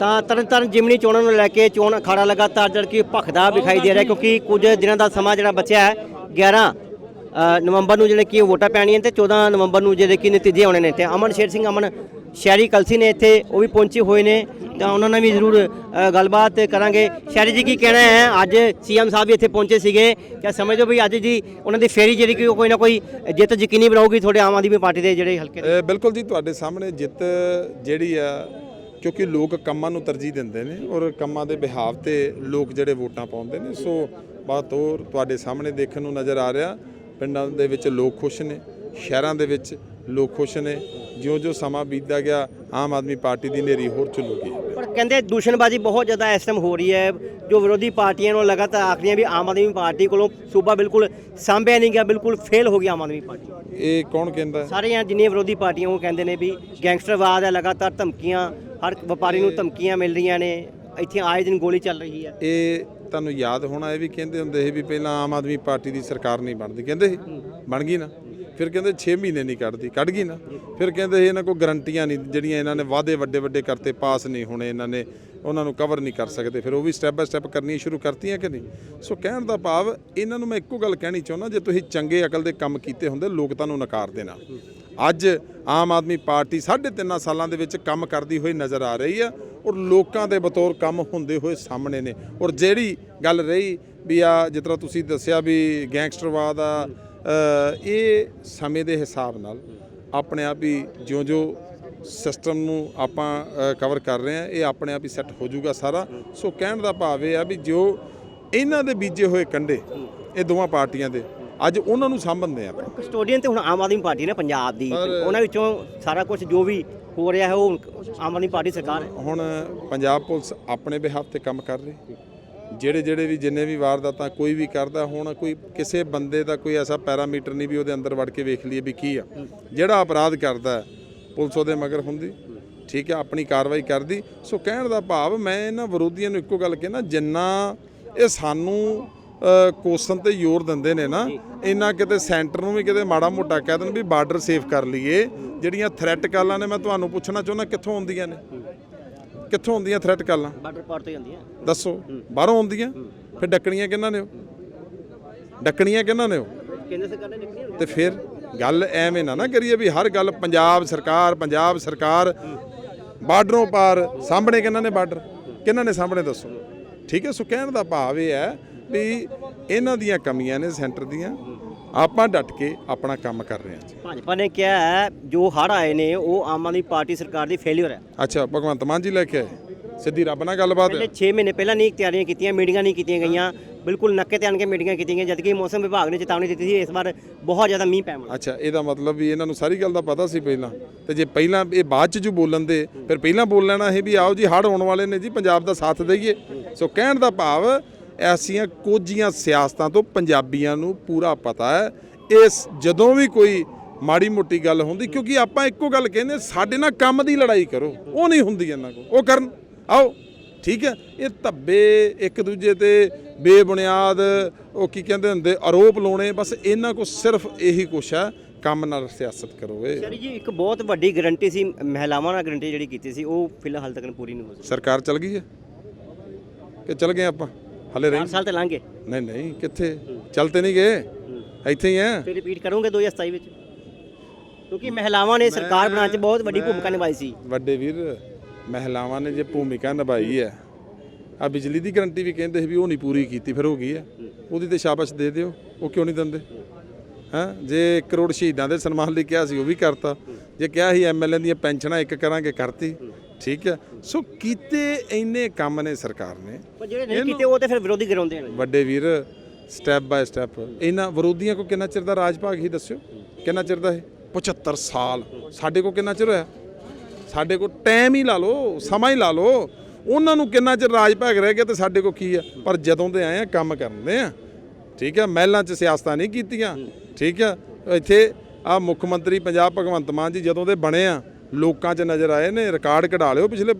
ਤਾਂ ਤਰਨਤਾਰਨ ਜਿਮਨੀ ਚੋਣਾਂ ਨੂੰ ਲੈ ਕੇ ਚੋਣ ਅਖਾੜਾ ਲਗਾਤਾਰ ਜਦ ਕਿ ਭਖਦਾ ਵਿਖਾਈ ਦੇ ਰਿਹਾ ਕਿਉਂਕਿ ਕੁਝ ਦਿਨਾਂ ਦਾ ਸਮਾਂ ਜਿਹੜਾ ਬਚਿਆ ਹੈ 11 ਨਵੰਬਰ ਨੂੰ ਜਿਹੜੇ ਕਿ ਵੋਟਾਂ ਪੈਣੀਆਂ ਤੇ 14 ਨਵੰਬਰ ਨੂੰ ਜਿਹੜੇ ਕਿ ਨਤੀਜੇ ਆਉਣੇ ਨੇ ਤੇ ਅਮਨ, ਸ਼ੇਰ ਸਿੰਘ, ਅਮਨ ਸ਼ਹਿਰੀ ਕਲਸੀ ਨੇ ਇੱਥੇ ਉਹ ਵੀ ਪਹੁੰਚੇ ਹੋਏ ਨੇ। ਤਾਂ ਉਹਨਾਂ ਨਾਲ ਵੀ ਜ਼ਰੂਰ ਗੱਲਬਾਤ ਕਰਾਂਗੇ। ਸ਼ਹਿਰੀ ਜੀ ਕੀ ਕਹਿਣਾ ਹੈ? ਅੱਜ ਸੀਐਮ ਸਾਹਿਬ ਵੀ ਇੱਥੇ ਪਹੁੰਚੇ ਸੀਗੇ। ਕਿਆ ਸਮਝਦੇ ਹੋ ਵੀ ਅੱਜ ਜੀ ਉਹਨਾਂ ਦੀ ਫੇਰੀ ਜਿਹੜੀ ਕਿ ਉਹ ਕੋਈ ਨਾ ਕੋਈ ਜਿੱਤ ਯਕੀਨੀ ਬਣਾਉਗੀ ਤੁਹਾਡੇ ਆਮ ਆਦਮੀ ਪਾਰਟੀ ਦੇ ਜਿਹੜੇ ਹਲਕੇ ਬਿਲਕੁਲ ਜੀ, ਤੁਹਾਡੇ ਸਾਹਮਣੇ ਜਿੱਤ ਜਿਹੜੀ ਆ ਕਿਉਂਕਿ ਲੋਕ ਕੰਮਾਂ ਨੂੰ ਤਰਜੀਹ ਦਿੰਦੇ ਨੇ ਔਰ ਕੰਮਾਂ ਦੇ ਬਿਹਾਵ ਤੇ ਲੋਕ ਜਿਹੜੇ ਵੋਟਾਂ ਪਾਉਂਦੇ ਨੇ ਸੋ ਬਾਤ ਹੋਰ ਤੁਹਾਡੇ ਸਾਹਮਣੇ ਦੇਖਣ ਨੂੰ ਨਜ਼ਰ ਆ ਰਿਹਾ। ਪਿੰਡਾਂ ਦੇ ਵਿੱਚ ਲੋਕ ਖੁਸ਼ ਨੇ ਸ਼ਹਿਰਾਂ ਦੇ ਵਿੱਚ ਲੋਕ ਖੁਸ਼ ਨੇ। ਜਿਉਂ-ਜਿਉਂ ਸਮਾਂ ਬੀਤਦਾ ਗਿਆ ਆਮ ਆਦਮੀ ਪਾਰਟੀ ਦੀ ਨੇਰੀ ਹੋਰ ਚੱਲੂਗੀ ਪਰ ਕਹਿੰਦੇ ਦੂਸ਼ਣਬਾਜ਼ੀ ਬਹੁਤ ਜ਼ਿਆਦਾ ਇਸ ਟਾਈਮ ਹੋ ਰਹੀ ਹੈ। ਜੋ ਵਿਰੋਧੀ ਪਾਰਟੀਆਂ ਨੂੰ ਲਗਾਤਾਰ ਆਖ ਰਹੀਆਂ ਵੀ ਆਮ ਆਦਮੀ ਪਾਰਟੀ ਕੋਲੋਂ ਸੂਬਾ ਬਿਲਕੁਲ ਸਾਂਭਿਆ ਨਹੀਂ ਗਿਆ ਬਿਲਕੁਲ ਫੇਲ ਹੋ ਗਈ ਆਮ ਆਦਮੀ ਪਾਰਟੀ। ਇਹ ਕੌਣ ਕਹਿੰਦਾ? ਸਾਰੇ ਯਾਰ ਜਿੰਨੀਆਂ ਵਿਰੋਧੀ ਪਾਰਟੀਆਂ ਉਹ ਕਹਿੰਦੇ ਨੇ ਵੀ ਗੈਂਗਸਟਰਵਾਦ ਹੈ ਲਗਾਤਾਰ ਧਮਕੀਆਂ ਹਰ ਵਪਾਰੀ ਨੂੰ ਧਮਕੀਆਂ ਮਿਲ ਰਹੀਆਂ ਨੇ, ਇੱਥੇ ਆਏ ਦਿਨ ਗੋਲੀ ਚੱਲ ਰਹੀ ਹੈ। ਇਹ ਤੁਹਾਨੂੰ ਯਾਦ ਹੋਣਾ ਇਹ ਵੀ ਕਹਿੰਦੇ ਹੁੰਦੇ ਸੀ ਵੀ ਪਹਿਲਾਂ ਆਮ ਆਦਮੀ ਪਾਰਟੀ ਦੀ ਸਰਕਾਰ ਨਹੀਂ ਬਣਦੀ, ਕਹਿੰਦੇ ਸੀ, ਬਣ ਗਈ ਨਾ। ਫਿਰ ਕਹਿੰਦੇ 6 ਮਹੀਨੇ ਨਹੀਂ ਕੱਢਦੀ, ਕੱਢ ਗਈ ਨਾ। ਫਿਰ ਕਹਿੰਦੇ ਸੀ ਇਹਨਾਂ ਕੋਲ ਗਰੰਟੀਆਂ ਨਹੀਂ, ਜਿਹੜੀਆਂ ਇਹਨਾਂ ਨੇ ਵਾਅਦੇ ਵੱਡੇ ਵੱਡੇ ਕਰਤੇ, ਪਾਸ ਨਹੀਂ ਹੋਣੇ ਇਹਨਾਂ ਨੇ, ਉਹਨਾਂ ਨੂੰ ਕਵਰ ਨਹੀਂ ਕਰ ਸਕਦੇ। ਫਿਰ ਉਹ ਵੀ ਸਟੈਪ ਬਾਏ ਸਟੈਪ ਕਰਨੀਆਂ ਸ਼ੁਰੂ ਕਰਤੀਆਂ ਕਿ ਨਹੀਂ? ਸੋ ਕਹਿਣ ਦਾ ਭਾਵ, ਇਹਨਾਂ ਨੂੰ ਮੈਂ ਇੱਕੋ ਗੱਲ ਕਹਿਣੀ ਚਾਹੁੰਦਾ, ਜੇ ਤੁਸੀਂ ਚੰਗੇ ਅਕਲ ਦੇ ਕੰਮ ਕੀਤੇ ਹੁੰਦੇ, ਲੋਕ ਤੁਹਾਨੂੰ ਨਕਾਰ ਦੇਣਾ। ਅੱਜ ਆਮ ਆਦਮੀ ਪਾਰਟੀ ਸਾਢੇ ਤਿੰਨਾਂ ਸਾਲਾਂ ਦੇ ਵਿੱਚ ਕੰਮ ਕਰਦੀ ਹੋਈ ਨਜ਼ਰ ਆ ਰਹੀ ਆ ਔਰ ਲੋਕਾਂ ਦੇ ਬਤੌਰ ਕੰਮ ਹੁੰਦੇ ਹੋਏ ਸਾਹਮਣੇ ਨੇ। ਔਰ ਜਿਹੜੀ ਗੱਲ ਰਹੀ ਵੀ ਆ, ਜਿਸ ਤਰ੍ਹਾਂ ਤੁਸੀਂ ਦੱਸਿਆ ਵੀ ਗੈਂਗਸਟਰਵਾਦ ਆ ਇਹ ਸਮੇਂ ਦੇ ਹਿਸਾਬ ਨਾਲ ਆਪਣੇ ਆਪ ਹੀ ਜਿਉਂ-ਜਿਉਂ ਸਿਸਟਮ ਨੂੰ ਆਪਾਂ ਕਵਰ ਕਰ ਰਹੇ ਆ ਇਹ ਆਪਣੇ ਆਪ ਹੀ ਸੈੱਟ ਹੋ ਜਾਊਗਾ ਸਾਰਾ। ਸੋ ਕਹਿਣ ਦਾ ਭਾਵ ਇਹ ਆ ਵੀ ਜੋ ਇਹਨਾਂ ਦੇ ਬੀਜੇ ਹੋਏ ਕੰਡੇ ਇਹ ਦੋਵਾਂ ਪਾਰਟੀਆਂ ਦੇ ਅੱਜ ਉਹਨਾਂ ਨੂੰ ਸਾਂਭਣਦੇ ਆ। ਕਸਟੋਡੀਅਨ ਤੇ ਹੁਣ ਆਮ ਆਦਮੀ ਪਾਰਟੀ ਨੇ ਪੰਜਾਬ ਦੀ। ਉਹਨਾਂ ਵਿੱਚੋਂ ਸਾਰਾ ਕੁਝ ਜੋ ਵੀ ਹੋ ਰਿਹਾ ਹੈ ਉਹ ਆਮ ਆਦਮੀ ਪਾਰਟੀ ਸਰਕਾਰ ਹੈ। ਹੁਣ ਪੰਜਾਬ ਪੁਲਿਸ ਆਪਣੇ ਬਿਹਾਫ ਤੇ ਕੰਮ ਕਰ ਰਹੀ। ਜਿਹੜੇ ਜਿਹੜੇ ਵੀ ਜਿੰਨੇ ਵੀ ਵਾਰਦਾਤਾਂ ਕੋਈ ਵੀ ਕਰਦਾ ਹੁਣ ਕੋਈ ਕਿਸੇ ਬੰਦੇ ਦਾ ਕੋਈ ਐਸਾ ਪੈਰਾਮੀਟਰ ਨਹੀਂ ਵੀ ਉਹਦੇ ਅੰਦਰ ਵੜ ਕੇ ਵੇਖ ਲਈਏ ਵੀ ਕੀ ਆ। ਜਿਹੜਾ ਅਪਰਾਧ ਕਰਦਾ ਹੈ, ਪੁਲਿਸ ਉਹਦੇ ਮਗਰ ਹੁੰਦੀ। ਠੀਕ ਹੈ ਆਪਣੀ ਕਾਰਵਾਈ ਕਰਦੀ। ਸੋ ਕਹਿਣ ਦਾ ਭਾਵ ਮੈਂ ਇਹਨਾਂ ਵਿਰੋਧੀਆਂ ਨੂੰ ਇੱਕੋ ਗੱਲ ਕਹਿਣਾ ਜਿੰਨਾ ਇਹ ਸਾਨੂੰ ਅ, ਕੋਸਣ ਤੇ ਜ਼ੋਰ ਦਿੰਦੇ ਨੇ ਨਾ ਇਹਨਾਂ ਕਿਤੇ ਸੈਂਟਰ ਨੂੰ ਵੀ ਕਿਤੇ ਮਾੜਾ ਮੋਟਾ ਕਹਿ ਦੇਣ ਵੀ ਬਾਰਡਰ ਸੇਫ ਕਰ ਲਈਏ। ਜਿਹੜੀਆਂ ਥ੍ਰੈਟ ਕਾਲਾਂ ਨੇ ਮੈਂ ਤੁਹਾਨੂੰ ਪੁੱਛਣਾ ਚਾਹੁੰਦਾ ਕਿੱਥੋਂ ਆਉਂਦੀਆਂ ਨੇ? ਕਿੱਥੋਂ ਆਉਂਦੀਆਂ ਥ੍ਰੈਟ ਕਾਲਾਂ? ਬਾਰਡਰ ਪਾਰ ਤੋਂ ਹੈ ਦੱਸੋ ਬਾਹਰੋਂ ਆਉਂਦੀਆਂ? ਫਿਰ ਡੱਕਣੀਆਂ ਕਿਹਨਾਂ ਨੇ ਉਹ? ਡੱਕਣੀਆਂ ਕਿਹਨਾਂ ਨੇ ਉਹ? ਕੇਂਦਰ ਸਰਕਾਰ ਨੇ ਨਿਕਲੀ ਤੇ ਫਿਰ ਗੱਲ ਐਵੇਂ ਨਾ ਨਾ ਕਰੀਏ ਵੀ ਹਰ ਗੱਲ ਪੰਜਾਬ ਸਰਕਾਰ ਪੰਜਾਬ ਸਰਕਾਰ ਬਾਰਡਰੋਂ ਪਾਰ ਸਾਹਮਣੇ ਕਿਹਨਾਂ ਨੇ ਬਾਰਡਰ? ਕਿਹਨਾਂ ਨੇ ਸਾਹਮਣੇ ਦੱਸੋ? ਠੀਕ ਹੈ ਸੋ ਕਹਿਣ ਦਾ ਭਾਵ ਇਹ ਹੈ ਵੀ ਇਹਨਾਂ ਦੀਆਂ ਕਮੀਆਂ ਨੇ ਸੈਂਟਰ ਦੀਆਂ। ਆਪਾਂ ਡਟ ਕੇ ਆਪਣਾ ਕੰਮ ਕਰ ਰਹੇ ਹਾਂ ਜੀ। ਭਾਜਪਾ ਨੇ ਕਿਹਾ ਹੈ ਜੋ ਹੜ ਆਏ ਨੇ ਉਹ ਆਮ ਆਦਮੀ ਪਾਰਟੀ ਸਰਕਾਰ ਦੀ ਫੇਲਿਅਰ ਹੈ। ਅੱਛਾ ਭਗਵੰਤ ਮਾਨ ਜੀ ਲੈ ਕੇ ਆਏ। ਸਿੱਧੀ ਰੱਬ ਨਾਲ ਗੱਲਬਾਤ ਹੈ। ਪਹਿਲੇ 6 ਮਹੀਨੇ ਪਹਿਲਾਂ ਨਹੀਂ ਤਿਆਰੀਆਂ ਕੀਤੀਆਂ ਮੀਟਿੰਗਾਂ ਨਹੀਂ ਕੀਤੀਆਂ ਗਈਆਂ। ਬਿਲਕੁਲ ਨੱਕੇ ਤੇ ਆਣ ਕੇ ਮੀਟਿੰਗਾਂ ਕੀਤੀਆਂ ਗਈਆਂ ਜਦਕਿ ਮੌਸਮ ਵਿਭਾਗ ਨੇ ਚੇਤਾਵਨੀ ਦਿੱਤੀ ਸੀ ਇਸ ਵਾਰ ਬਹੁਤ ਜ਼ਿਆਦਾ ਮੀਂਹ ਪੈਣ ਵਾਲਾ। ਅੱਛਾ ਇਹਦਾ ਮਤਲਬ ਵੀ ਇਹਨਾਂ ਨੂੰ ਸਾਰੀ ਗੱਲ ਦਾ ਪਤਾ ਸੀ ਪਹਿਲਾਂ। ਤੇ ਜੇ ਪਹਿਲਾਂ ਇਹ ਬਾਅਦ ਚ ਜੋ ਬੋਲਣ ਦੇ ਫਿਰ ਪਹਿਲਾਂ ਬੋਲ ਲੈਣਾ ਇਹ ਵੀ ਆਓ ਜੀ ਹੜ ਆਉਣ ਵਾਲੇ ਨੇ ਜੀ ਪੰਜਾਬ ਦਾ ਸਾਥ ਦਈਏ। ਸੋ ਕਹਿਣ ਦਾ ਭਾਵ ਐਸੀਆਂ ਕੋਝੀਆਂ ਸਿਆਸਤਾਂ ਤੋਂ ਪੰਜਾਬੀਆਂ ਨੂੰ ਪੂਰਾ ਪਤਾ ਹੈ। ਇਸ ਜਦੋਂ ਵੀ ਕੋਈ ਮਾੜੀ ਮੋਟੀ ਗੱਲ ਹੁੰਦੀ ਕਿਉਂਕਿ ਆਪਾਂ ਇੱਕੋ ਗੱਲ ਕਹਿੰਦੇ ਸਾਡੇ ਨਾਲ ਕੰਮ ਦੀ ਲੜਾਈ ਕਰੋ। ਉਹ ਨਹੀਂ ਹੁੰਦੀ ਇਹਨਾਂ ਕੋਲ। ਉਹ ਕਰਨ। ਆਓ ਠੀਕ ਹੈ? ਇਹ ਧੱਬੇ ਇੱਕ ਦੂਜੇ ਤੇ ਬੇਬੁਨਿਆਦ ਉਹ ਕੀ ਕਹਿੰਦੇ ਹੁੰਦੇ ਆਰੋਪ ਲਾਉਣੇ ਬਸ ਇਹਨਾਂ ਕੋ ਸਿਰਫ ਇਹੀ ਕੁਛ ਹੈ ਕੰਮ ਨਾਲ ਸਿਆਸਤ ਕਰੋ ਇਹ। ਸ਼ਰੀ ਜੀ ਇੱਕ ਬਹੁਤ ਵੱਡੀ ਗਰੰਟੀ ਸੀ ਮਹਿਲਾਵਾਂ ਨਾਲ ਗਰੰਟੀ ਜਿਹੜੀ ਕੀਤੀ ਸੀ ਉਹ ਫਿਲਹਾਲ ਤੱਕ ਪੂਰੀ ਨਹੀਂ ਹੋ ਸਕੀ। ਸਰਕਾਰ ਚਲ ਗਈ ਹੈ? ਕਿ ਚਲ ਗਏ ਆਪਾਂ? ਹਲੇ ਰਹੀ 4 ਸਾਲ ਤੇ ਲੰਘ ਗਏ। ਨਹੀਂ ਨਹੀਂ ਕਿੱਥੇ? ਚੱਲ ਤੇ ਨਹੀਂ ਗਏ? ਇੱਥੇ ਹੀ ਆ? ਫਿਰ ਰਿਪੀਟ ਕਰੋਗੇ 2027 ਵਿੱਚ। ਕਿਉਂਕਿ ਮਹਿਲਾਵਾਂ ਨੇ ਸਰਕਾਰ ਬਣਾਉਣ 'ਚ ਬਹੁਤ ਵੱਡੀ ਭੂਮਿਕਾ ਨਿਭਾਈ ਸੀ। ਵੱਡੇ ਵੀਰ ਮਹਿਲਾਵਾਂ ਨੇ ਜੇ ਭੂਮਿਕਾ ਨਿਭਾਈ ਹੈ ਆ ਬਿਜਲੀ ਦੀ ਗਰੰਟੀ ਵੀ ਕਹਿੰਦੇ ਸੀ ਵੀ ਉਹ ਨਹੀਂ ਪੂਰੀ ਕੀਤੀ ਫਿਰ ਹੋ ਗਈ ਹੈ। ਉਹਦੀ ਤੇ ਸ਼ਾਬਾਸ਼ ਦੇ ਦਿਓ ਉਹ ਕਿਉਂ ਨਹੀਂ ਦਿੰਦੇ? ਹਾਂ? ਜੇ 1 ਕਰੋੜ ਸ਼ਹੀਦਾਂ ਦੇ ਸਨਮਾਨ ਲਈ ਕਿਹਾ ਸੀ ਉਹ ਵੀ ਕਰਤਾ। ਜੇ ਕਿਹਾ ਸੀ ਐਮਐਲਏ ਦੀਆਂ ਪੈਨਸ਼ਨਾਂ ਇੱਕ ਕਰਾਂਗੇ ਕਰਤੀ। ਠੀਕ ਹੈ? ਸੋ ਕੀਤੇ ਇੰਨੇ ਕੰਮ ਨੇ ਸਰਕਾਰ ਨੇ। ਪਰ ਜਿਹੜੇ ਨਹੀਂ ਕੀਤੇ ਉਹ ਤੇ ਫਿਰ ਵਿਰੋਧੀ ਕਰਾਉਂਦੇ ਨੇ ਵੱਡੇ ਵੀਰ ਸਟੈਪ ਬਾਏ ਸਟੈਪ ਇਹਨਾਂ ਵਿਰੋਧੀਆਂ ਕੋ ਕਿੰਨਾ ਚਿਰ ਦਾ ਰਾਜ ਭਾਗ ਹੀ ਦੱਸਿਓ? ਕਿੰਨਾ ਚਿਰ ਦਾ ਇਹ? 75 ਸਾਲ। ਸਾਡੇ ਕੋ ਕਿੰਨਾ ਚਿਰ ਹੋਇਆ? ਸਾਡੇ ਕੋ ਟਾਈਮ ਹੀ ਲਾ ਲਓ ਸਮਾਂ ਹੀ ਲਾ ਲਓ। ਉਹਨਾਂ ਨੂੰ ਕਿੰਨਾ ਚਿਰ ਰਾਜ ਭਾਗ ਰਹਿ ਗਿਆ ਤੇ ਸਾਡੇ ਕੋ ਕੀ ਆ? ਪਰ ਜਦੋਂ ਦੇ ਆਏ ਆ ਕੰਮ ਕਰਦੇ ਆ। ਠੀਕ ਆ? ਮਹਿਲਾਂ 'ਚ ਸਿਆਸਤਾਂ ਨਹੀਂ ਕੀਤੀਆਂ। ਠੀਕ ਆ? ਇੱਥੇ ਆ ਮੁੱਖ ਮੰਤਰੀ ਪੰਜਾਬ ਭਗਵੰਤ ਮਾਨ ਜੀ ਜਦੋਂ ਦੇ ਬਣੇ ਆ ਲੋਕਾਂ 'ਚ ਨਜ਼ਰ ਆਏ ਨੇ, ਰਿਕਾਰਡ ਕਢਾ ਲਿਓ। ਪਿਛਲੇ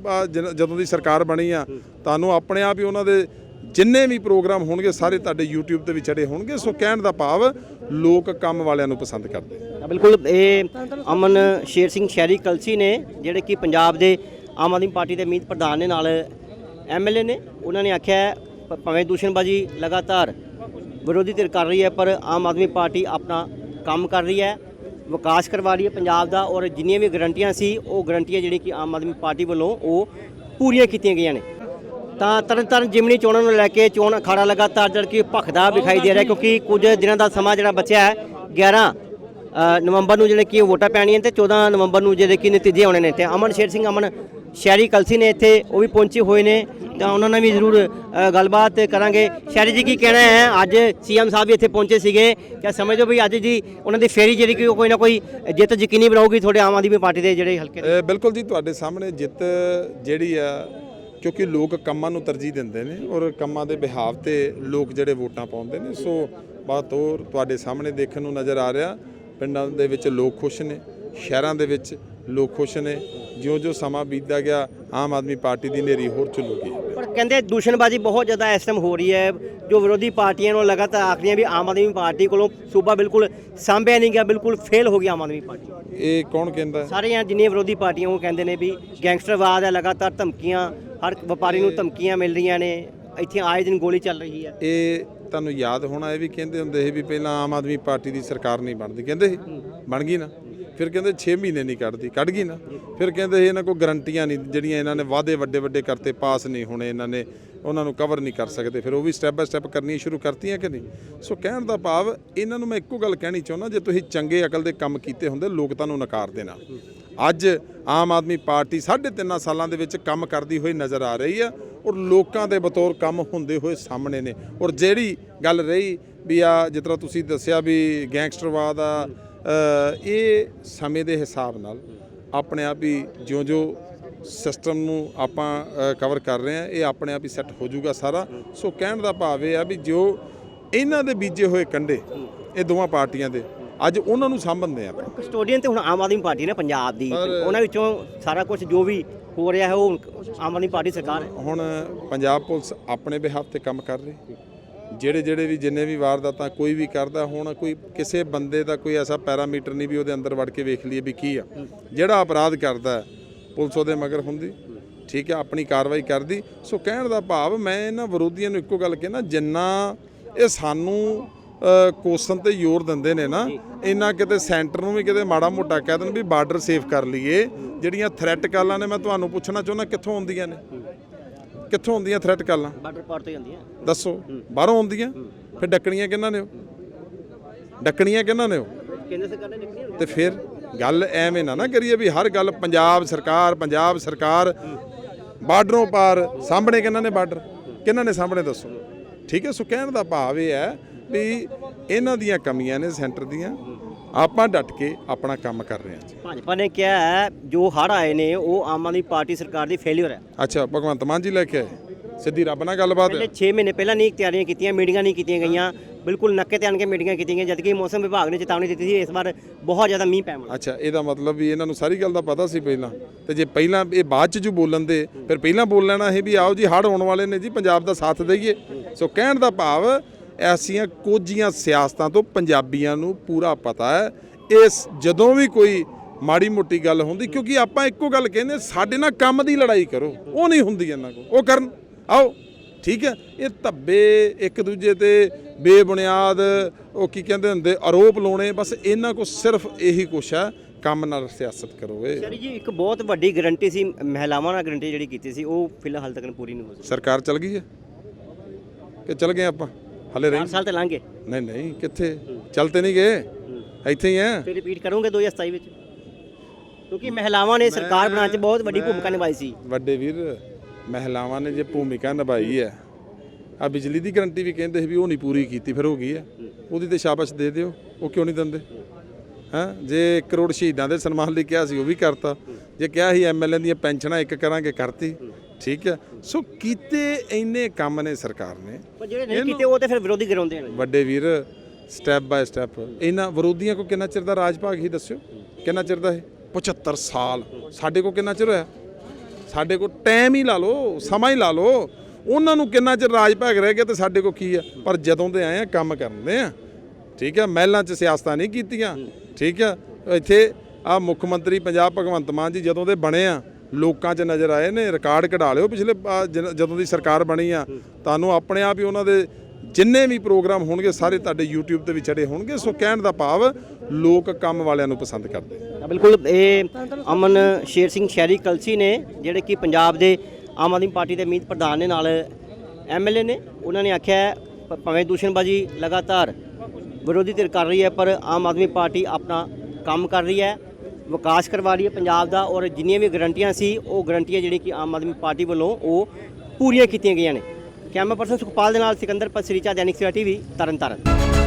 ਜਦੋਂ ਦੀ ਸਰਕਾਰ ਬਣੀ ਆ, ਤੁਹਾਨੂੰ ਆਪਣੇ ਆਪ ਹੀ ਉਹਨਾਂ ਦੇ ਜਿੰਨੇ ਵੀ ਪ੍ਰੋਗਰਾਮ ਹੋਣਗੇ, ਸਾਰੇ ਤੁਹਾਡੇ YouTube ਤੇ ਵੀ ਚੜੇ ਹੋਣਗੇ। ਸੋ ਕਹਿਣ ਦਾ ਭਾਵ, ਲੋਕ ਕੰਮ ਵਾਲਿਆਂ ਨੂੰ ਪਸੰਦ ਕਰਦੇ ਬਿਲਕੁਲ, ਇਹ ਅਮਨ ਸ਼ੇਰ ਸਿੰਘ ਸ਼ਹਿਰੀ ਕਲਸੀ ਨੇ, ਜਿਹੜੇ ਕਿ ਪੰਜਾਬ ਦੇ ਆਮ ਆਦਮੀ ਪਾਰਟੀ ਦੇ ਮੀਤ ਪ੍ਰਧਾਨ ਨੇ, ਨਾਲ ਐਮਐਲਏ ਨੇ, ਉਹਨਾਂ ਨੇ ਆਖਿਆ ਭਾਵੇਂ ਦੂਸ਼ਣਬਾਜੀ ਲਗਾਤਾਰ ਵਿਰੋਧੀ ਧਿਰ ਕਰ ਰਹੀ ਹੈ, ਪਰ ਆਮ ਆਦਮੀ ਪਾਰਟੀ ਆਪਣਾ ਕੰਮ ਕਰ ਰਹੀ ਹੈ। ਵਿਕਾਸ ਕਰਵਾ ਰਹੀ ਹੈ ਪੰਜਾਬ ਦਾ ਔਰ ਜਿੰਨੀਆਂ ਵੀ ਗਰੰਟੀਆਂ ਸੀ, ਉਹ ਗਰੰਟੀਆਂ ਜਿਹੜੀ ਕਿ ਆਮ ਆਦਮੀ ਪਾਰਟੀ ਵੱਲੋਂ ਉਹ ਪੂਰੀਆਂ ਕੀਤੀਆਂ ਗਈਆਂ ਨੇ। ਤਾਂ ਤਰਨਤਾਰਨ ਜਿਮਨੀ ਚੋਣਾਂ ਨੂੰ ਲੈ ਕੇ ਚੋਣ ਅਖਾੜਾ ਲਗਾਤਾਰ ਜਿਹੜਾ ਕਿ ਭਖਦਾ ਵਿਖਾਈ ਦੇ ਰਿਹਾ ਕਿਉਂਕਿ ਕੁਝ ਦਿਨਾਂ ਦਾ ਸਮਾਂ ਜਿਹੜਾ ਬਚਿਆ ਹੈ 11 ਨਵੰਬਰ ਨੂੰ ਜਿਹੜੇ ਕਿ ਵੋਟਾਂ ਪੈਣੀਆਂ ਤੇ 14 ਨਵੰਬਰ ਨੂੰ ਜਿਹੜੇ ਕਿ ਨਤੀਜੇ ਆਉਣੇ ਨੇ ਤੇ ਅਮਨ, ਸ਼ੇਰ ਸਿੰਘ, ਅਮਨ ਸ਼ਹਿਰੀ ਕਲਸੀ ਨੇ ਇੱਥੇ ਉਹ ਵੀ ਪਹੁੰਚੇ ਹੋਏ ਨੇ। ਤਾਂ ਉਹਨਾਂ ਨਾਲ ਵੀ ਜ਼ਰੂਰ ਗੱਲਬਾਤ ਕਰਾਂਗੇ। ਸ਼ਹਿਰੀ ਜੀ ਕੀ ਕਹਿਣਾ ਹੈ? ਅੱਜ ਸੀਐਮ ਸਾਹਿਬ ਵੀ ਇੱਥੇ ਪਹੁੰਚੇ ਸੀਗੇ। ਕਿਆ ਸਮਝਦੇ ਹੋ ਵੀ ਅੱਜ ਜੀ ਉਹਨਾਂ ਦੀ ਫੇਰੀ ਜਿਹੜੀ ਕਿ ਉਹ ਕੋਈ ਨਾ ਕੋਈ ਜਿੱਤ ਯਕੀਨੀ ਬਣਾਉਗੀ ਤੁਹਾਡੇ ਆਮ ਆਦਮੀ ਪਾਰਟੀ ਦੇ ਜਿਹੜੇ ਹਲਕੇ ਬਿਲਕੁਲ ਜੀ, ਤੁਹਾਡੇ ਸਾਹਮਣੇ ਜਿੱਤ ਜਿਹੜੀ ਆ, ਕਿਉਂਕਿ ਲੋਕ ਕੰਮਾਂ ਨੂੰ ਤਰਜੀਹ ਦਿੰਦੇ ਨੇ ਔਰ ਕੰਮਾਂ ਦੇ ਬਿਹਾਵ ਤੇ ਲੋਕ ਜਿਹੜੇ ਵੋਟਾਂ ਪਾਉਂਦੇ ਨੇ, ਸੋ ਬਾਤ ਹੋਰ ਤੁਹਾਡੇ ਸਾਹਮਣੇ ਦੇਖਣ ਨੂੰ ਨਜ਼ਰ ਆ ਰਿਹਾ। ਪਿੰਡਾਂ ਦੇ ਵਿੱਚ ਲੋਕ ਖੁਸ਼ ਨੇ ਸ਼ਹਿਰਾਂ ਦੇ ਵਿੱਚ ਲੋਕ ਖੁਸ਼ ਨੇ। ਜਿਉਂ-ਜਿਉਂ ਸਮਾਂ ਬੀਤਦਾ ਗਿਆ ਆਮ ਆਦਮੀ ਪਾਰਟੀ ਦੀ ਨੇਰੀ ਹੋਰ ਚੱਲੂਗੀ ਪਰ ਕਹਿੰਦੇ ਦੂਸ਼ਣਬਾਜ਼ੀ ਬਹੁਤ ਜ਼ਿਆਦਾ ਇਸ ਟਾਈਮ ਹੋ ਰਹੀ ਹੈ। ਜੋ ਵਿਰੋਧੀ ਪਾਰਟੀਆਂ ਨੂੰ ਲਗਾਤਾਰ ਆਖ ਰਹੀਆਂ ਵੀ ਆਮ ਆਦਮੀ ਪਾਰਟੀ ਕੋਲੋਂ ਸੂਬਾ ਬਿਲਕੁਲ ਸਾਂਭਿਆ ਨਹੀਂ ਗਿਆ ਬਿਲਕੁਲ ਫੇਲ ਹੋ ਗਈ ਆਮ ਆਦਮੀ ਪਾਰਟੀ। ਇਹ ਕੌਣ ਕਹਿੰਦਾ ਹੈ? ਸਾਰੇ ਯਾਰ ਜਿੰਨੀਆਂ ਵਿਰੋਧੀ ਪਾਰਟੀਆਂ ਉਹ ਕਹਿੰਦੇ ਨੇ ਵੀ ਗੈਂਗਸਟਰਵਾਦ ਹੈ ਲਗਾਤਾਰ ਧਮਕੀਆਂ ਹਰ ਵਪਾਰੀ ਨੂੰ ਧਮਕੀਆਂ ਮਿਲ ਰਹੀਆਂ ਨੇ। ਇੱਥੇ ਆਏ ਦਿਨ ਗੋਲੀ ਚੱਲ ਰਹੀ ਹੈ। ਇਹ ਤੁਹਾਨੂੰ ਯਾਦ ਹੋਣਾ, ਇਹ ਵੀ ਕਹਿੰਦੇ ਹੁੰਦੇ ਸੀ ਵੀ ਪਹਿਲਾਂ ਆਮ ਆਦਮੀ ਪਾਰਟੀ ਦੀ ਸਰਕਾਰ ਨਹੀਂ ਬਣਦੀ। ਕਹਿੰਦੇ ਸੀ, ਬਣ ਗਈ ਨਾ। ਫਿਰ ਕਹਿੰਦੇ 6 ਮਹੀਨੇ ਨਹੀਂ ਕੱਢਦੀ, ਕੱਢ ਗਈ ਨਾ। ਫਿਰ ਕਹਿੰਦੇ ਸੀ ਇਹਨਾਂ ਕੋਲ ਗਰੰਟੀਆਂ ਨਹੀਂ, ਜਿਹੜੀਆਂ ਇਹਨਾਂ ਨੇ ਵਾਅਦੇ ਵੱਡੇ ਵੱਡੇ ਕਰਤੇ, ਪਾਸ ਨਹੀਂ ਹੋਣੇ ਇਹਨਾਂ ਨੇ, ਉਹਨਾਂ ਨੂੰ ਕਵਰ ਨਹੀਂ ਕਰ ਸਕਦੇ। ਫਿਰ ਉਹ ਵੀ ਸਟੈਪ ਬਾਏ ਸਟੈਪ ਕਰਨੀਆਂ ਸ਼ੁਰੂ ਕਰਤੀਆਂ ਕਿ ਨਹੀਂ? ਸੋ ਕਹਿਣ ਦਾ ਭਾਵ, ਇਹਨਾਂ ਨੂੰ ਮੈਂ ਇੱਕੋ ਗੱਲ ਕਹਿਣੀ ਚਾਹੁੰਦਾ, ਜੇ ਤੁਸੀਂ ਚੰਗੇ ਅਕਲ ਦੇ ਕੰਮ ਕੀਤੇ ਹੁੰਦੇ, ਲੋਕ ਤੁਹਾਨੂੰ ਨਕਾਰ ਦੇਣਾ। ਅੱਜ ਆਮ ਆਦਮੀ ਪਾਰਟੀ ਸਾਢੇ ਤਿੰਨਾਂ ਸਾਲਾਂ ਦੇ ਵਿੱਚ ਕੰਮ ਕਰਦੀ ਹੋਈ ਨਜ਼ਰ ਆ ਰਹੀ ਆ। ਔਰ ਲੋਕਾਂ ਦੇ ਬਤੌਰ ਕੰਮ ਹੁੰਦੇ ਹੋਏ ਸਾਹਮਣੇ ਨੇ। ਔਰ ਜਿਹੜੀ ਗੱਲ ਰਹੀ ਵੀ ਆ ਜਿਸ ਤਰ੍ਹਾਂ ਤੁਸੀਂ ਦੱਸਿਆ ਵੀ ਗੈਂਗਸਟਰਵਾਦ ਆ ਇਹ ਸਮੇਂ ਦੇ ਹਿਸਾਬ ਨਾਲ ਆਪਣੇ ਆਪ ਹੀ ਜਿਉਂ-ਜਿਉਂ ਸਿਸਟਮ ਨੂੰ ਆਪਾਂ ਕਵਰ ਕਰ ਰਹੇ ਆ ਇਹ ਆਪਣੇ ਆਪ ਹੀ ਸੈੱਟ ਹੋ ਜਾਊਗਾ ਸਾਰਾ। ਸੋ ਕਹਿਣ ਦਾ ਭਾਵ ਇਹ ਆ ਵੀ ਜੋ ਇਹਨਾਂ ਦੇ ਬੀਜੇ ਹੋਏ ਕੰਡੇ ਇਹ ਦੋਵਾਂ ਪਾਰਟੀਆਂ ਦੇ ਅੱਜ ਉਹਨਾਂ ਨੂੰ ਸਾਂਭਣਦੇ ਆ ਕਸਟੋਡੀਅਨ ਤੇ ਹੁਣ ਆਮ ਆਦਮੀ ਪਾਰਟੀ ਨੇ ਪੰਜਾਬ ਦੀ। ਉਹਨਾਂ ਵਿੱਚੋਂ ਸਾਰਾ ਕੁਝ ਜੋ ਵੀ ਹੋ ਰਿਹਾ ਹੈ, ਉਹ ਆਮ ਆਦਮੀ ਪਾਰਟੀ ਸਰਕਾਰ ਹੈ। ਹੁਣ ਪੰਜਾਬ ਪੁਲਿਸ ਆਪਣੇ ਬਿਹਾਫ ਤੇ ਕੰਮ ਕਰ ਰਹੀ। ਜਿਹੜੇ ਜਿਹੜੇ ਵੀ ਜਿੰਨੇ ਵੀ ਵਾਰਦਾਤਾਂ ਕੋਈ ਵੀ ਕਰਦਾ, ਹੁਣ ਕੋਈ ਕਿਸੇ ਬੰਦੇ ਦਾ ਕੋਈ ਐਸਾ ਪੈਰਾਮੀਟਰ ਨਹੀਂ ਵੀ ਉਹਦੇ ਅੰਦਰ ਵੜ ਕੇ ਵੇਖ ਲਈਏ ਵੀ ਕੀ ਆ। ਜਿਹੜਾ ਅਪਰਾਧ ਕਰਦਾ ਪੁਲਿਸ ਉਹਦੇ ਮਗਰ ਹੁੰਦੀ। ਠੀਕ ਹੈ, ਆਪਣੀ ਕਾਰਵਾਈ ਕਰਦੀ। ਸੋ ਕਹਿਣ ਦਾ ਭਾਵ ਮੈਂ ਇਹਨਾਂ ਵਿਰੋਧੀਆਂ ਨੂੰ ਇੱਕੋ ਗੱਲ ਕਹਿਣਾ, ਜਿੰਨਾ ਇਹ ਸਾਨੂੰ ਅ, ਕੋਸਣ ਤੇ ਜ਼ੋਰ ਦਿੰਦੇ ਨੇ ਨਾ ਇੰਨਾ ਕਿਤੇ ਸੈਂਟਰ ਨੂੰ ਵੀ ਕਿਤੇ ਮਾੜਾ ਮੋਟਾ ਕਹਿ ਦੇਣ ਵੀ ਬਾਰਡਰ ਸੇਫ ਕਰ ਲਈਏ। ਜਿਹੜੀਆਂ ਥ੍ਰੈਟ ਕਾਲਾਂ ਨੇ ਮੈਂ ਤੁਹਾਨੂੰ ਪੁੱਛਣਾ ਚਾਹੁੰਦਾ ਕਿੱਥੋਂ ਆਉਂਦੀਆਂ ਨੇ? ਕਿੱਥੋਂ ਆਉਂਦੀਆਂ ਥ੍ਰੈਟ ਕਾਲਾਂ? ਬਾਰਡਰ ਪਾਰ ਤੋਂ ਜਾਂਦੀਆਂ ਦੱਸੋ ਬਾਹਰੋਂ ਆਉਂਦੀਆਂ? ਫਿਰ ਡੱਕਣੀਆਂ ਕਿਹਨਾਂ ਨੇ ਉਹ? ਡੱਕਣੀਆਂ ਕਿਹਨਾਂ ਨੇ ਉਹ? ਕੇਂਦਰ ਸਰਕਾਰ ਨੇ ਨਿਕਲੀ ਤੇ ਫਿਰ ਗੱਲ ਐਵੇਂ ਨਾ ਨਾ ਕਰੀਏ ਵੀ ਹਰ ਗੱਲ ਪੰਜਾਬ ਸਰਕਾਰ ਪੰਜਾਬ ਸਰਕਾਰ ਬਾਰਡਰੋਂ ਪਾਰ ਸਾਹਮਣੇ ਕਿਹਨਾਂ ਨੇ ਬਾਰਡਰ? ਕਿਹਨਾਂ ਨੇ ਸਾਹਮਣੇ ਦੱਸੋ? ਠੀਕ ਹੈ ਸੋ ਕਹਿਣ ਦਾ ਭਾਵ ਇਹ ਹੈ ਵੀ ਇਹਨਾਂ ਦੀਆਂ ਕਮੀਆਂ ਨੇ ਸੈਂਟਰ ਦੀਆਂ। ਆਪਾਂ ਡਟ ਕੇ ਆਪਣਾ ਕੰਮ ਕਰ ਰਹੇ ਹਾਂ ਜੀ। ਭਾਜਪਾ ਨੇ ਕਿਹਾ ਹੈ ਜੋ ਹੜ ਆਏ ਨੇ ਉਹ ਆਮ ਆਦਮੀ ਪਾਰਟੀ ਸਰਕਾਰ ਦੀ ਫੇਲਿਅਰ ਹੈ। ਅੱਛਾ ਭਗਵੰਤ ਮਾਨ ਜੀ ਲੈ ਕੇ ਆਏ। ਸਿੱਧੀ ਰੱਬ ਨਾਲ ਗੱਲਬਾਤ ਹੈ। ਪਹਿਲੇ 6 ਮਹੀਨੇ ਪਹਿਲਾਂ ਨਹੀਂ ਤਿਆਰੀਆਂ ਕੀਤੀਆਂ ਮੀਟਿੰਗਾਂ ਨਹੀਂ ਕੀਤੀਆਂ ਗਈਆਂ। ਬਿਲਕੁਲ ਨੱਕੇ ਤੇ ਆਣ ਕੇ ਮੀਟਿੰਗਾਂ ਕੀਤੀਆਂ ਗਈਆਂ ਜਦਕਿ ਮੌਸਮ ਵਿਭਾਗ ਨੇ ਚੇਤਾਵਨੀ ਦਿੱਤੀ ਸੀ ਇਸ ਵਾਰ ਬਹੁਤ ਜ਼ਿਆਦਾ ਮੀਂਹ ਪੈਣ ਵਾਲਾ। ਅੱਛਾ ਇਹਦਾ ਮਤਲਬ ਵੀ ਇਹਨਾਂ ਨੂੰ ਸਾਰੀ ਗੱਲ ਦਾ ਪਤਾ ਸੀ ਪਹਿਲਾਂ। ਤੇ ਜੇ ਪਹਿਲਾਂ ਇਹ ਬਾਅਦ ਚ ਜੋ ਬੋਲਣ ਦੇ ਫਿਰ ਪਹਿਲਾਂ ਬੋਲ ਲੈਣਾ ਇਹ ਵੀ ਆਓ ਜੀ ਹੜ ਆਉਣ ਵਾਲੇ ਨੇ ਜੀ ਪੰਜਾਬ ਦਾ ਸਾਥ ਦਈਏ। ਸੋ ਕਹਿਣ ਦਾ ਭਾਵ ਐਸੀਆਂ ਕੋਝੀਆਂ ਸਿਆਸਤਾਂ ਤੋਂ ਪੰਜਾਬੀਆਂ ਨੂੰ ਪੂਰਾ ਪਤਾ ਹੈ। ਇਸ ਜਦੋਂ ਵੀ ਕੋਈ ਮਾੜੀ ਮੋਟੀ ਗੱਲ ਹੁੰਦੀ ਕਿਉਂਕਿ ਆਪਾਂ ਇੱਕੋ ਗੱਲ ਕਹਿੰਦੇ ਸਾਡੇ ਨਾਲ ਕੰਮ ਦੀ ਲੜਾਈ ਕਰੋ। ਉਹ ਨਹੀਂ ਹੁੰਦੀ ਇਹਨਾਂ ਕੋਲ। ਉਹ ਕਰਨ। ਆਓ ਠੀਕ ਹੈ? ਇਹ ਧੱਬੇ ਇੱਕ ਦੂਜੇ ਤੇ ਬੇਬੁਨਿਆਦ ਉਹ ਕੀ ਕਹਿੰਦੇ ਹੁੰਦੇ ਆਰੋਪ ਲਾਉਣੇ ਬਸ ਇਹਨਾਂ ਕੋ ਸਿਰਫ ਇਹੀ ਕੁਛ ਹੈ ਕੰਮ ਨਾਲ ਸਿਆਸਤ ਕਰੋ ਇਹ। ਸ਼ਰੀ ਜੀ ਇੱਕ ਬਹੁਤ ਵੱਡੀ ਗਰੰਟੀ ਸੀ ਮਹਿਲਾਵਾਂ ਨਾਲ ਗਰੰਟੀ ਜਿਹੜੀ ਕੀਤੀ ਸੀ ਉਹ ਫਿਲਹਾਲ ਤੱਕ ਪੂਰੀ ਨਹੀਂ ਹੋ ਸਕੀ। ਸਰਕਾਰ ਚਲ ਗਈ ਹੈ? ਕਿ ਚਲ ਗਏ ਆਪਾਂ? ਹਲੇ ਰਹੀ 4 ਸਾਲ ਤੇ ਲੰਘ ਗਏ। ਨਹੀਂ ਨਹੀਂ ਕਿੱਥੇ? ਚੱਲ ਤੇ ਨਹੀਂ ਗਏ? ਇੱਥੇ ਹੀ ਆ? ਫਿਰ ਰਿਪੀਟ ਕਰੋਗੇ 2027 ਵਿੱਚ। ਕਿਉਂਕਿ ਮਹਿਲਾਵਾਂ ਨੇ ਸਰਕਾਰ ਬਣਾਉਣ 'ਚ ਬਹੁਤ ਵੱਡੀ ਭੂਮਿਕਾ ਨਿਭਾਈ ਸੀ। ਵੱਡੇ ਵੀਰ ਮਹਿਲਾਵਾਂ ਨੇ ਜੇ ਭੂਮਿਕਾ ਨਿਭਾਈ ਹੈ ਆ ਬਿਜਲੀ ਦੀ ਗਰੰਟੀ ਵੀ ਕਹਿੰਦੇ ਸੀ ਵੀ ਉਹ ਨਹੀਂ ਪੂਰੀ ਕੀਤੀ ਫਿਰ ਹੋ ਗਈ ਹੈ। ਉਹਦੀ ਤੇ ਸ਼ਾਬਾਸ਼ ਦੇ ਦਿਓ ਉਹ ਕਿਉਂ ਨਹੀਂ ਦਿੰਦੇ? ਹਾਂ। ਜੇ 1 ਕਰੋੜ ਸ਼ਹੀਦਾਂ ਦੇ ਸਨਮਾਨ ਲਈ ਕਿਹਾ ਸੀ ਉਹ ਵੀ ਕਰਤਾ। ਜੇ ਕਿਹਾ ਸੀ ਐਮਐਲਏ ਦੀਆਂ ਪੈਨਸ਼ਨਾਂ ਇੱਕ ਕਰਾਂਗੇ ਕਰਤੀ। ਠੀਕ ਹੈ। ਸੋ ਕੀਤੇ ਇੰਨੇ ਕੰਮ ਨੇ ਸਰਕਾਰ ਨੇ। ਪਰ ਜਿਹੜੇ ਨਹੀਂ ਕੀਤੇ ਉਹ ਤੇ ਫਿਰ ਵਿਰੋਧੀ ਕਰਾਉਂਦੇ ਨੇ। ਵੱਡੇ ਵੀਰ ਸਟੈਪ ਬਾਏ ਸਟੈਪ ਇਹਨਾਂ ਵਿਰੋਧੀਆਂ ਕੋ ਕਿੰਨਾ ਚਿਰ ਦਾ ਰਾਜ ਭਾਗ ਹੀ ਦੱਸਿਓ? ਕਿੰਨਾ ਚਿਰ ਦਾ ਇਹ? 75 ਸਾਲ। ਸਾਡੇ ਕੋ ਕਿੰਨਾ ਚਿਰ ਹੋਇਆ? ਸਾਡੇ ਕੋ ਟਾਈਮ ਹੀ ਲਾ ਲਓ ਸਮਾਂ ਹੀ ਲਾ ਲਓ। ਉਹਨਾਂ ਨੂੰ ਕਿੰਨਾ ਚਿਰ ਰਾਜ ਭਾਗ ਰਹਿ ਗਿਆ ਤੇ ਸਾਡੇ ਕੋ ਕੀ ਆ? ਪਰ ਜਦੋਂ ਦੇ ਆਏ ਆ ਕੰਮ ਕਰਦੇ ਆ। ਠੀਕ ਆ ਮਹਿਲਾਂ 'ਚ ਸਿਆਸਤਾਂ ਨਹੀਂ ਕੀਤੀਆਂ। ਠੀਕ ਆ ਇੱਥੇ ਆ ਮੁੱਖ ਮੰਤਰੀ ਪੰਜਾਬ ਭਗਵੰਤ ਮਾਨ ਜੀ ਜਦੋਂ ਦੇ ਬਣੇ ਆ, ਲੋਕਾਂ 'ਚ ਨਜ਼ਰ ਆਏ ਨੇ, ਰਿਕਾਰਡ ਕਢਾ ਲਿਓ ਪਿਛਲੇ ਜਦੋਂ ਦੀ ਸਰਕਾਰ ਬਣੀ ਆ, ਤੁਹਾਨੂੰ ਆਪਣੇ ਆਪ ਹੀ ਉਹਨਾਂ ਦੇ ਜਿੰਨੇ ਵੀ ਪ੍ਰੋਗਰਾਮ ਹੋਣਗੇ, ਸਾਰੇ ਤੁਹਾਡੇ YouTube ਤੇ ਵੀ ਚੜੇ ਹੋਣਗੇ, ਸੋ ਕਹਿਣ ਦਾ ਭਾਵ ਲੋਕ ਕੰਮ ਵਾਲਿਆਂ ਨੂੰ ਪਸੰਦ ਕਰਦੇ ਬਿਲਕੁਲ, ਇਹ ਅਮਨ ਸ਼ੇਰ ਸਿੰਘ ਸ਼ਹਿਰੀ ਕਲਸੀ ਨੇ, ਜਿਹੜੇ ਕਿ ਪੰਜਾਬ ਦੇ ਆਮ ਆਦਮੀ ਪਾਰਟੀ ਦੇ ਮੀਤ ਪ੍ਰਧਾਨ ਨੇ, ਨਾਲ ਐਮਐਲਏ ਨੇ, ਉਹਨਾਂ ਨੇ ਆਖਿਆ ਭਾਵੇਂ ਦੂਸ਼ਣਬਾਜੀ ਲਗਾਤਾਰ ਵਿਰੋਧੀ ਧਿਰ ਕਰ ਰਹੀ ਹੈ, ਪਰ ਆਮ ਆਦਮੀ ਪਾਰਟੀ ਆਪਣਾ ਕੰਮ ਕਰ ਰਹੀ ਹੈ। ਵਿਕਾਸ ਕਰਵਾ ਰਹੀ ਹੈ ਪੰਜਾਬ ਦਾ ਔਰ ਜਿੰਨੀਆਂ ਵੀ ਗਰੰਟੀਆਂ ਸੀ, ਉਹ ਗਰੰਟੀਆਂ ਜਿਹੜੀ ਕਿ ਆਮ ਆਦਮੀ ਪਾਰਟੀ ਵੱਲੋਂ ਉਹ ਪੂਰੀਆਂ ਕੀਤੀਆਂ ਗਈਆਂ ਨੇ। ਕੈਮਰਾ ਪਰਸਨ ਸੁਖਪਾਲ ਦੇ ਨਾਲ ਸਿਕੰਦਰ ਪਸਰੀਚਾ ਦੈਨਿਕ ਸਵੇਰਾ ਟੀਵੀ ਤਰਨਤਾਰਨ